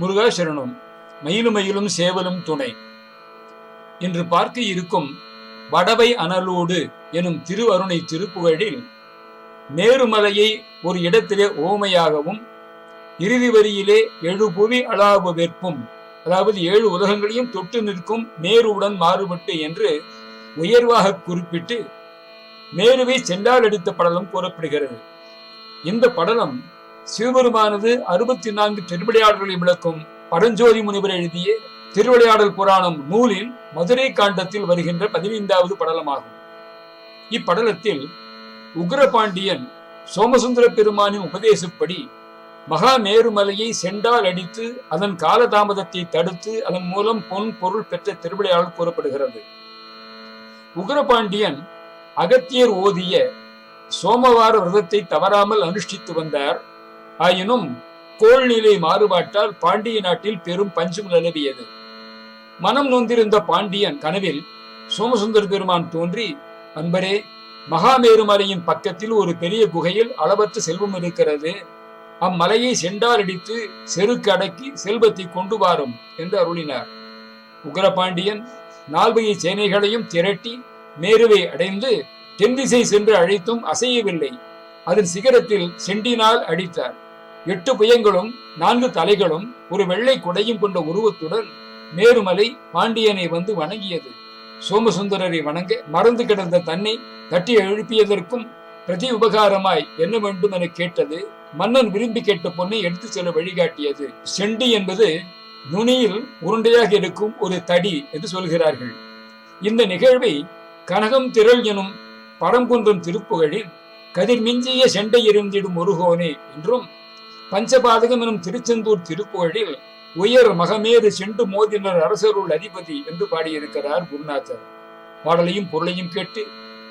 முருகா சரணம் சேவலும் துணை. இன்று பார்க்க இருக்கும் வடவை அனலோடு எனும் திருவருணை திருப்புகழில் மேருமலையை ஒரு இடத்திலே ஓமையாகவும் இறுதி வரியிலே எழு புவி அளாவு வெற்பும் அதாவது ஏழு உலகங்களையும் தொட்டு நிற்கும் மேருவுடன் மாறுபட்டு என்று உயர்வாக குறிப்பிட்டு மேருவை சென்றால் எடுத்த படலம் கூறப்படுகிறது. இந்த படலம் சிவபெருமானது அறுபத்தி நான்கு திருவிளையாடல்களை விளக்கும் பரஞ்சோதி முனிவர் எழுதிய திருவிளையாடல் புராணம் நூலில் மதுரை காண்டத்தில் வருகின்ற பதினைந்தாவது படலமாகும். இப்படலத்தில் உக்ரபாண்டியன் சோமசுந்தர பெருமானின் உபதேசப்படி மகா மேருமலையை செண்டால் அடித்து அதன் காலதாமதத்தை தடுத்து அதன் மூலம் பொன் பொருள் பெற்ற திருவிளையாடல் கூறப்படுகிறது. உக்ரபாண்டியன் அகத்தியர் ஓதிய சோமவார விரதத்தை தவறாமல் அனுஷ்டித்து வந்தார். ஆயினும் கோள்நிலை மாறுபாட்டால் பாண்டிய நாட்டில் பெரும் பஞ்சம் நிலவியது. மனம் நொந்திருந்த பாண்டியன் கனவில் சோமசுந்தர பெருமான் தோன்றி அன்பரே மகாமேருமலையின் பக்கத்தில் ஒரு பெரிய குகையில் அளவற்ற செல்வம் இருக்கிறது. அம்மலையை செண்டால் அடித்து செருக்கு அடக்கி செல்வத்தை கொண்டு வாரும் என்று அருளினார். உக்ரபாண்டியன் நால்வகை சேனைகளையும் திரட்டி மேருவை அடைந்து தென்திசை சென்று அழைத்தும் அசையவில்லை. அதன் சிகரத்தில் செண்டினால் அடித்தார். எட்டு புயங்களும் நான்கு தலைகளும் ஒரு வெள்ளை குடையும் கொண்ட உருவத்துடன் மேருமலை பாண்டியனை வந்து வணங்கியது. சோமசுந்தரரை வணங்க மறந்து கிடந்த தன்னை தட்டி எழுப்பியதற்கும் பிரதி உபகாரமாய் என்ன வேண்டும் என கேட்டது மன்னன் விரும்பி கேட்ட பொண்ணை எடுத்து செல்ல வழிகாட்டியது. செண்டி என்பது நுனியில் உருண்டையாக இருக்கும் ஒரு தடி என்று சொல்கிறார்கள். இந்த நிகழ்வை கனகம் திரள் எனும் பரங்குன்றம் திருப்புகழில் கதிர்மிஞ்சிய செண்டை எரிந்திடும் ஒருகோனே என்றும் பஞ்சபாதகம் எனும் திருச்செந்தூர் திருப்புகழில் உயர் மகமேறு செண்டு மோதினர் அரசருள் அதிபதி என்று பாடியிருக்கிறார் குருநாதர். பாடலையும் பொருளையும் கேட்டு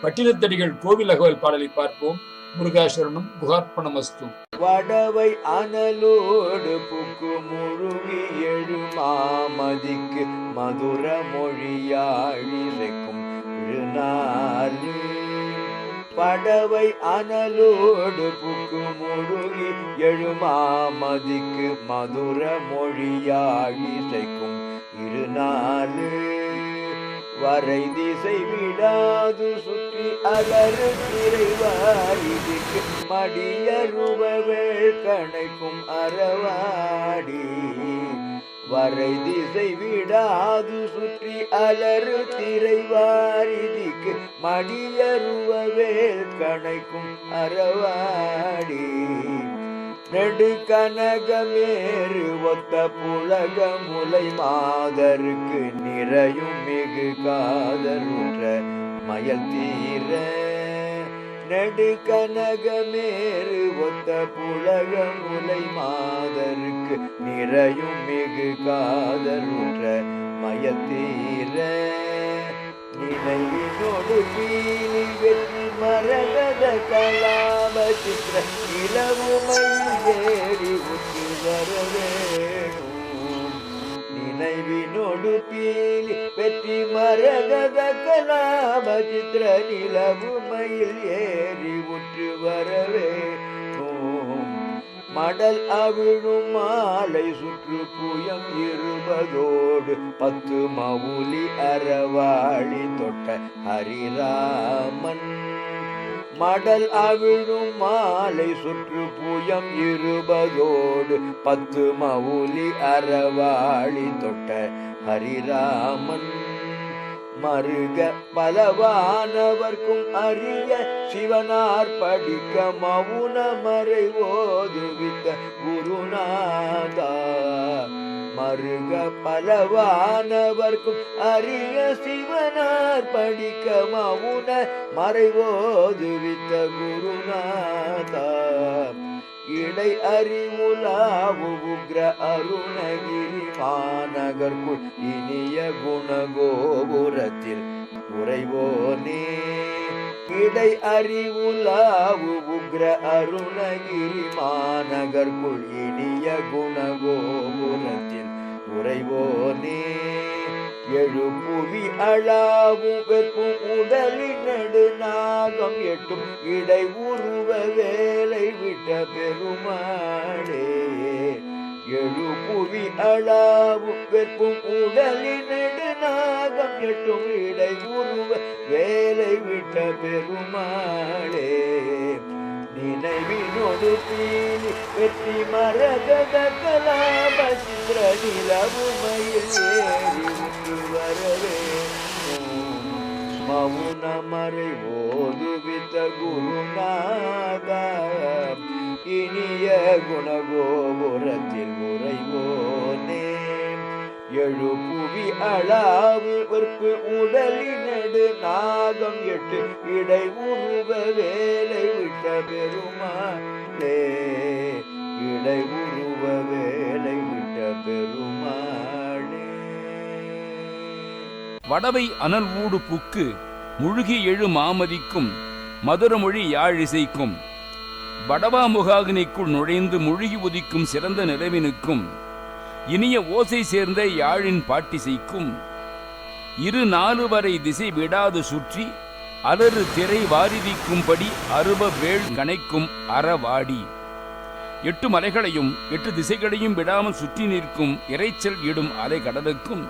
பட்டினத்தடிகள் கோவில் அகவல் பாடலை பார்ப்போம். முருகாசுரனும் குகார்ப்பணமஸ்து வடவை அனலோடு புக்கு முருகி எழுமாமதிக்கு மதுர மொழியாழிக்கும் திருநாளே படவை அனலோடு புக்கு முருகி எழுமாமதிக்கு மதுர மொழியாகி இசைக்கும் இருநாளு. வரை திசை விடாது சுற்றி அலறு திரைவாரிக்கு மடியருபவே கணைக்கும் அறவாடி. வரை திசை விடாது சுற்றி அலறு திரைவாரிதிக்கு மடியருவவேள் கணைக்கும் அறவாடி. நெடு கனகமேறு ஒத்த புலக முலை மாதருக்கு நிறையும் மிகு காதருற்ற மயல் தீர. நெடு கனகமேறு ஒத்த புலக முலை மாதருக்கு நிறையும் மிகு காதலுற்ற மயத்தீர. நினைவினோடு பீலி வெற்றி மரகத கலாப சித்திர இளவுமையேறி உற்று வரவேணும் நினைவினோடு பீலி வெற்றி மரகத கலாப சித்திர நிலவுமையில் ஏறி உற்று வரவேணும் மடல் அவிழும் மாலை சுற்று புயம் இருபதோடு பத்து மவுலி அறவாளி தொட்ட ஹரிராமன். மடல் அவிழும் மாலை சுற்று புயம் இருபதோடு பத்து மவுலி அறவாளி தொட்ட ஹரிராமன். மருக பலவானவர்க்கும் அரிய சிவனார் படிக்க மவுன மறை ஓதுவித்த குருநாதா. மருக பலவானவர்க்கும் அரிய சிவனார் படிக்க மவுன மறைவோதுவித்த குருநாதா. இடை அறிவுலாவு உக்ர அருணகிரி மாநகர்க்குள் இனிய குணகோபுரத்தில் உறைவோனே இடை அறிவுலாவு உக்ர அருணகிரி மாநகர்க்குள் இனிய குணகோபுரத்தில் உறைவோனே எழுப்புவி அழாவும் வெப்பும் உடலின் நெடு நாகம் எட்டும் இடை உருவ வேலை விட்ட பெருமாளே. எழுப்புவி அழாவும் வெப்பும் உடலின் உடலினடு நாகம் எட்டும் இடை உருவ வேலை விட்ட பெருமாளே. நினைவினோடு தீனி வெற்றி மரகத கலாப நிலவுமையில் ஏறி உற்று வரவே மௌனமறை ஓதுவித்த குருநாத இனிய குணகோபுரத்தில் உறைவோனே. எழு புவி அளவு வெறுப்பு உடலினடு நாகம் எட்டு இடை உருவ வேலை விட்ட பெருமாளே இடை உருவ வேலை விட்ட பெருமாளே. வடவை அனல் ஊடு புக்கு முழுகி எழு மாமதிக்கும் மதுரமொழி யாழிசைக்கும் வடவா முகாகினிக்குள் நுழைந்து முழுகி உதிக்கும் சிறந்த நிலவினுக்கும் இனிய ஓசை சேர்ந்த யாழின் பாட்டிசைக்கும் இரு நாலு வரை திசை விடாது சுற்றி அலறு திரை வாரிதிக்கும்படி அருவ வேள் கணைக்கும் அறவாடி. எட்டு மலைகளையும் எட்டு திசைகளையும் விடாமல் சுற்றி நிற்கும் இரைச்சல் இடும் அலை கடலுக்கும்.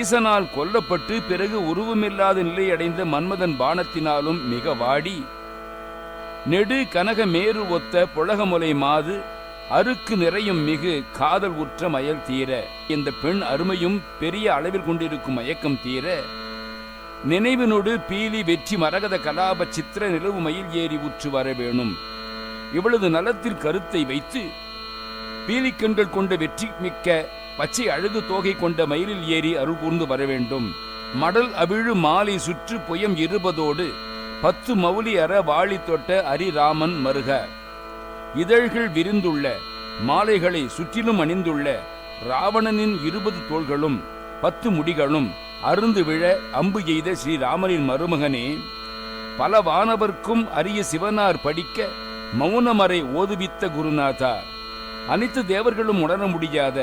ஈசனால் கொல்லப்பட்டு பிறகு உருவமில்லாத நிலை அடைந்த மன்மதன் பானத்தினாலும் மிக வாடி. நெடு கனக மேரு ஒத்த புழகமுலை மாது அருக்கு நிறையும் மிகு காதல் உற்ற மயல் தீர. இந்த பெண் அருமையும் பெரிய அளவில் கொண்டிருக்கும் மயக்கம் தீர. நினைவினோடு பீலி வெற்றி மரகத கலாப சித்திர நிலவு மயில் ஏறி உற்று வர வேணும். இவளது நலத்தில் கருத்தை வைத்து பீலிக்கண்கள் கொண்ட வெற்றி மிக்க பச்சை அழகு தோகை கொண்ட மயிலில் ஏறி அருள் கூர்ந்து வர வேண்டும். மடல் அவிழு மாலை சுற்று புயம் இருபதோடு பத்து மௌலி அற வாளி தொட்ட அரிராமன் மருக. இதழ்கள் விரிந்துள்ள மாலைகளை சுற்றிலும் அணிந்துள்ள ராவணனின் இருபது தோள்களும் பத்து முடிகளும் அருந்து விழ அம்பு எய்த ஸ்ரீராமனின் மருமகனே பல வானவர்க்கும் அரிய சிவனார் படிக்க மௌனமறை ஓதுவித்த குருநாதா அனைத்து தேவர்களும் உணர முடியாத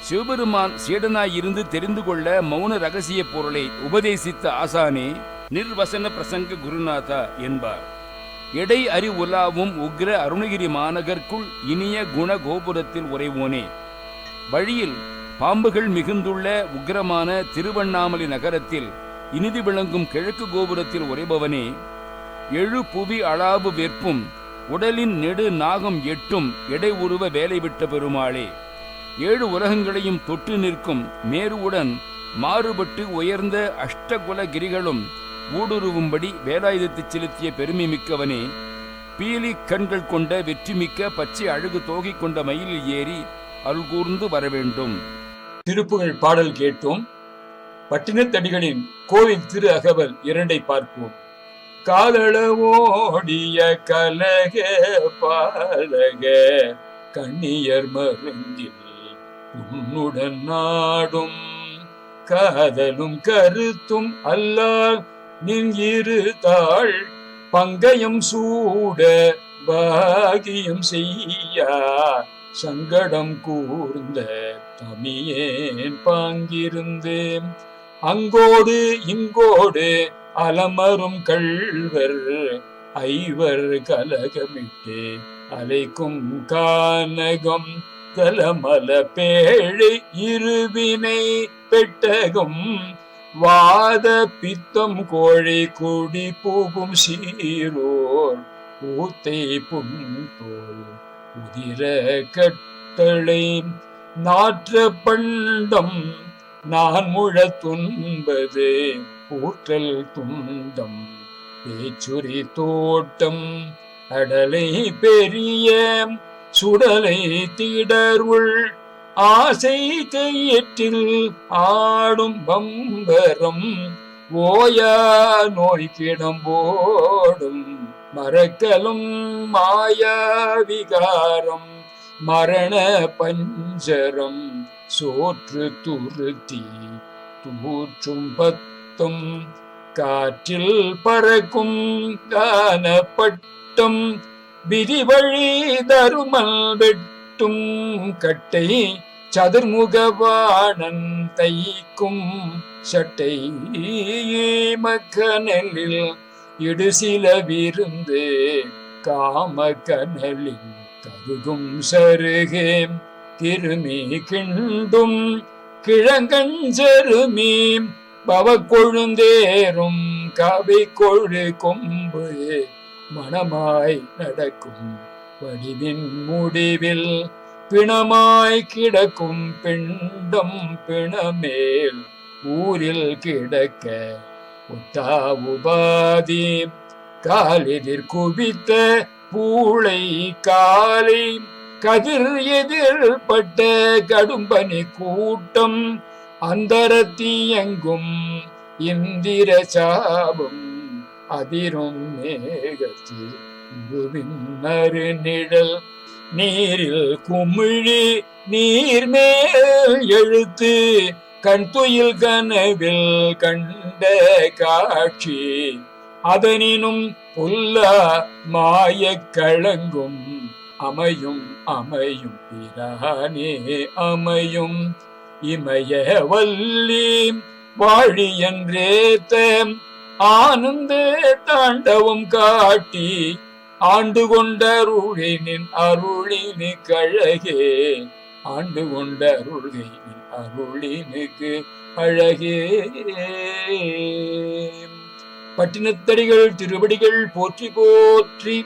சிவபெருமான் சீடனாயிருந்து தெரிந்து கொள்ள மௌன ரகசிய பொருளை உபதேசித்த ஆசானே நிர்வசன பிரசங்க குருநாதா என்பார். எடை அறி உலாவும் உக்ர அருணகிரி மாநகர்க்குள் இனிய குண கோபுரத்தில் உறைவோனே. வழியில் பாம்புகள் மிகுந்துள்ள உக்கிரமான திருவண்ணாமலை நகரத்தில் இனிது விளங்கும் கிழக்கு கோபுரத்தில் உறைபவனே எழு புவி அளாவு வெற்பும் உடலின் நெடு நாகம் எட்டும் எடை உருவ வேலை விட்ட பெருமாளே ஏழு உலகங்களையும் தொட்டு நிற்கும் மேருவுடன் மாறுபட்டு உயர்ந்த அஷ்டகுல கிரிகளும் ஊடுருவும்படி வேலாயுதத்தை செலுத்திய பெருமை மிக்கவனே பீலி கண்கள் கொண்ட வெற்றிமிக்க பச்சை அழகு தோகை கொண்ட மயிலில் ஏறி அருள்கூர்ந்து வரவேண்டும். திருப்புகழ் பாடல் கேட்டோம். பட்டினத்தடிகளின் கோவில் திரு அகவல் இரண்டை பார்ப்போம். காதளவோடிய கலக பாலக கண்ணியர் மருங்கில் உன்னுடன் நாடும். காதலும் கருத்தும் அல்லால் நின் இரு தாள் பங்கயம் சூட பாகியம் செய்யா. சங்கடம் கூர்ந்த தமியேன் பாங்கிருந்தேன். அங்கோடு இங்கோடு அலமரும் கள்வர் ஐவர் கலகமிட்டு அலைக்கும் கானகம் கலமல பேழை இருவினை பெட்டகம் வாத பித்தம் கோழை குடி போகும் சீரோர் ஊத்தை புன் தோல் உதிர கட்டளை நாற்ற பண்டம் நான் முழ துன்பது. கூற்றல் துண்டம் பேச்சுரி தோட்டம் அடலை பெரிய சுடலை திடருள். ஆசை தெய்யற்றில் ஆடும் பம்பரம் ஓயா நோய் கிடம்போடும். மறக்கலும் மாயாவிகாரம் மரண பஞ்சரம் சோற்று துருத்தி தூற்றும் பத்தும் காற்றில் பறக்கும் காணப்பட்டும் விதிவழி தருமல் வெட்டும் கட்டை சதுர்முகவாணன் தைக்கும் சட்டை மக்கனலில் இடுசில விருந்து காம கனலின் கருகும் சருகே திருமி கிண்டும் கிழங்கஞ்சருமீம் பவ கொழுந்தேறும் கவி கொழு கொம்பு மனமாய் நடக்கும் வடிவின் முடிவில் பிணமாய் கிடக்கும் பிண்டம் பிணமேல் ஊரில் கிடக்க உத்தா உபாதி காலெதிர் குவித்த பூளை காலை கதிர் எதிர்பட்ட கடும்பனி கூட்டம் அந்தரத்தியங்கும் இந்திர சாபம் அதிரும் மேகத்தில் குருவின் நிழல். நீரில் குமிழி நீர்மேல் எழுத்து கண் துயில் கனவில் கண்ட காட்சி அதனினும் புல்ல மாய கழங்கும் அமையும் அமையும் பிரானே அமையும். இமய வல்லி வாழி என்றேத்த ஆனந்த தாண்டவம் காட்டி ஆண்டு கொண்டருளினின் அருளினு கழகே. ஆண்டு கொண்ட அருளினுக்கு அழகே. பட்டினத்தடிகள் திருவடிகள் போற்றி போற்றி